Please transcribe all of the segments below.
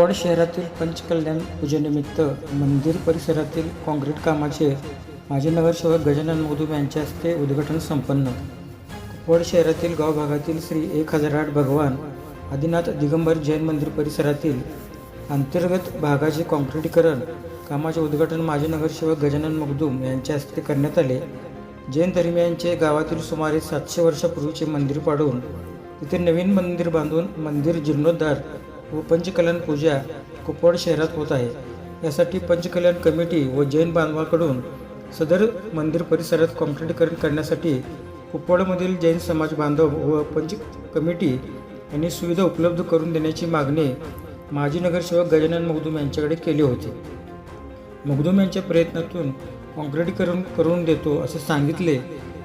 कुपवाड शहरातील पंचकल्याण पूजेनिमित्त मंदिर परिसरातील काँक्रीट कामाचे माजी नगरसेवक गजानन मोदूम यांच्या हस्ते उद्घाटन संपन्न. कुपवाड शहरातील गावभागातील श्री एक हजार आठ भगवान आदिनाथ दिगंबर जैन मंदिर परिसरातील अंतर्गत भागाचे काँक्रिटीकरण कामाचे उद्घाटन माजी नगरसेवक गजानन मगदूम यांच्या हस्ते करण्यात आले. जैन धर्मियांचे गावातील सुमारे सातशे वर्षापूर्वीचे मंदिर पाडून तिथे नवीन मंदिर बांधून मंदिर जीर्णोद्धार व पंचकल्याण पूजा कुपवाड शहरात होत आहे. यासाठी पंचकल्याण कमिटी व जैन बांधवाकडून सदर मंदिर परिसरात काँक्रिटीकरण करण्यासाठी कुपवाडमधील जैन समाज बांधव व पंच कमिटी यांनी सुविधा उपलब्ध करून देण्याची मागणी माजी नगरसेवक गजानन मगदूम यांच्याकडे केली होती. मगदूम यांच्या प्रयत्नातून काँक्रिटीकरण करून देतो असे सांगितले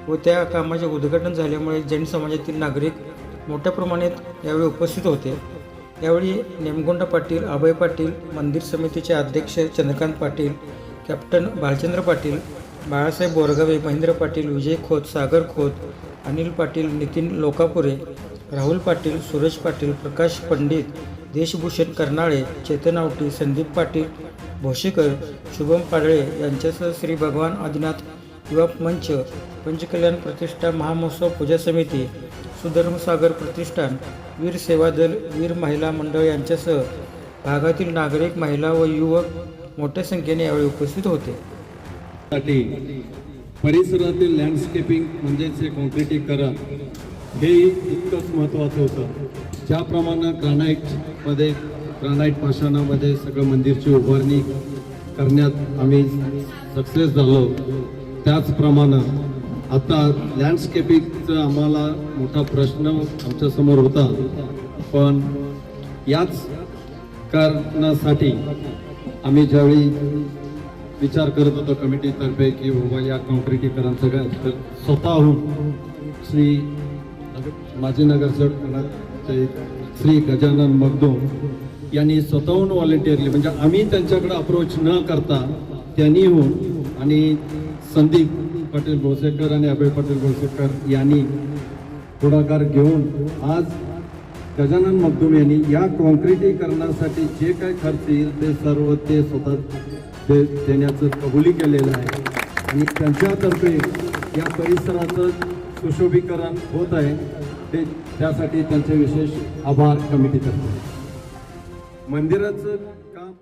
व त्या कामाचे उद्घाटन झाल्यामुळे जैन समाजातील नागरिक मोठ्या प्रमाणात यावेळी उपस्थित होते. यावेळी नेमगोंडा पाटील अभय पाटील मंदिर समितीचे अध्यक्ष चंद्रकांत पाटील कॅप्टन भालचंद्र पाटील बाळासाहेब बोरगावे महेंद्र पाटील विजय खोत सागर खोत अनिल पाटील नितीन लोकापुरे राहुल पाटील सुरेश पाटील प्रकाश पंडित देशभूषण कर्नाळे चेतन आवटी संदीप पाटील भोशेकर शुभम पाडळे यांच्यासह श्री भगवान आदिनाथ युवा मंच पंचकल्याण प्रतिष्ठा महामहोत्सव पूजा समिती सुधर्मसागर प्रतिष्ठान वीर सेवा दल वीर महिला मंडळ यांच्यासह भागातील नागरिक महिला व युवक मोठ्या संख्येने यावेळी उपस्थित होते. साठी परिसरातील लँडस्केपिंग म्हणजेच हे कॉन्क्रिटीकरण हे इतकंच महत्त्वाचं होतं. ज्याप्रमाणे ग्रानाईटमध्ये ग्रानाईट पाषाणामध्ये सगळं मंदिरची उभारणी करण्यात आम्ही सक्सेस झालो. त्याचप्रमाणे आता लँडस्केपिंगचा आम्हाला मोठा प्रश्न आमच्यासमोर होता. पण याच कारणासाठी आम्ही ज्यावेळी विचार करत होतो कमिटीतर्फे की बाबा या कॉन्क्रिटीकरणचं काय तर स्वतःहून श्री माजी नगरसेवकाचे श्री गजानन मगदूम यांनी स्वतःहून व्हॉलेंटिअरली म्हणजे आम्ही त्यांच्याकडे अप्रोच न करता त्यांनी होऊन आणि संदीप पाटील भोसेकर आणि अभय पाटील भोसेकर यांनी पुढाकार घेऊन आज गजानन मगदूम यांनी या कॉन्क्रिटीकरणासाठी जे काय खर्च येईल ते सर्व ते स्वतः ते देण्याचं कबुली केलेलं आहे. आणि त्यांच्यातर्फे या परिसराचं सुशोभीकरण होत आहे. ते त्यासाठी त्यांचे विशेष आभार कमिटीतर्फे. मंदिराचं काम